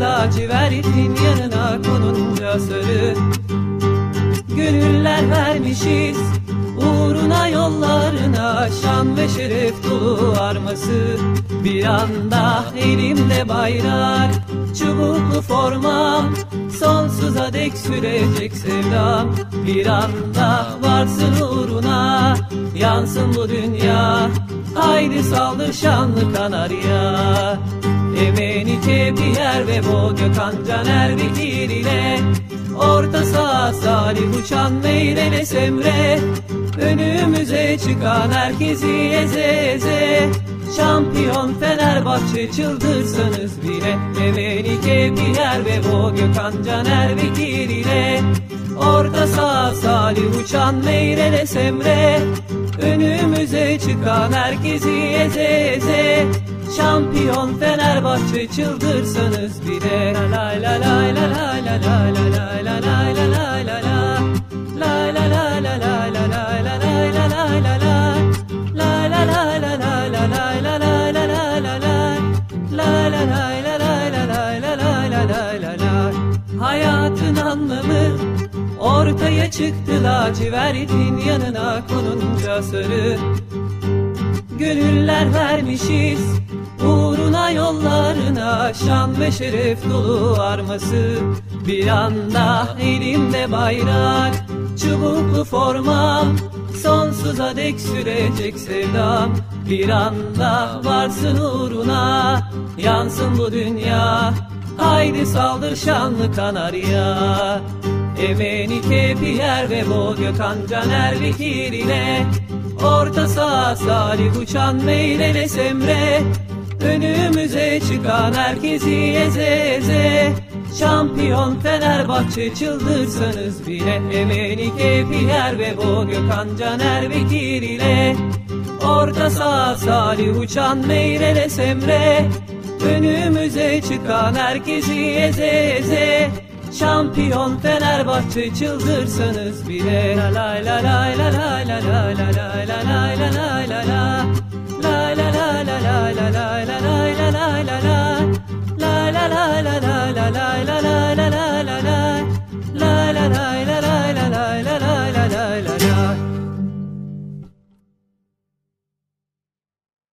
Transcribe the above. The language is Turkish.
lacivertin yanına konunca sarı. Gönüller vermişiz uğruna yollarına Şan ve şeref dolu arması. Bir anda elimde bayrak Çubuklu formam Sonsuza dek sürecek sevdam Bir anda varsın uğruna Yansın bu dünya. Haydi saldır şanlı kanarya Emenike Pierre ve Bo Gökhan Caner Bekir ile Orta saha Salih Uçan Meyreles Emre Önümüze çıkan herkesi eze eze. Şampiyon Fenerbahçe çıldırsanız bile. Emenike Pierre ve Bo Gökhan Caner Bekir ile Orta saha Salih Uçan Meyreles Emre Önümüze çıkan herkesi eze eze Şampiyon Fenerbahçe çıldırsanız bile La la la la la la la la la la la la la la la La la la la la la la la la la la la la La la la la la la la la la la la la la La la la la la la la la la la la la la Hayatın anlamı ortaya çıktı lacivertin yanına konunca sarı Gönüller vermişiz uğruna yollarına Şan ve şeref dolu arması. Bir anda elimde bayrak Çubuklu formam. Sonsuza dek sürecek sevdam. Bir anda varsın uğruna Yansın bu dünya. Haydi saldır şanlı kanarya. Emenike Pierre ve Bo Gökhan Caner Bekir ile. Orta saha Salih Uçan Meyleles Emre Önümüze çıkan herkesi eze eze Şampiyon Fenerbahçe çıldırsanız bile Emenike Pierre ve Bo Gökhan Caner Bekir ile Orta saha Salih Uçan Meyleles Emre Önümüze çıkan herkesi eze eze Şampiyon Fenerbahçe çıldırsanız bile la la la la la la la la la la la la la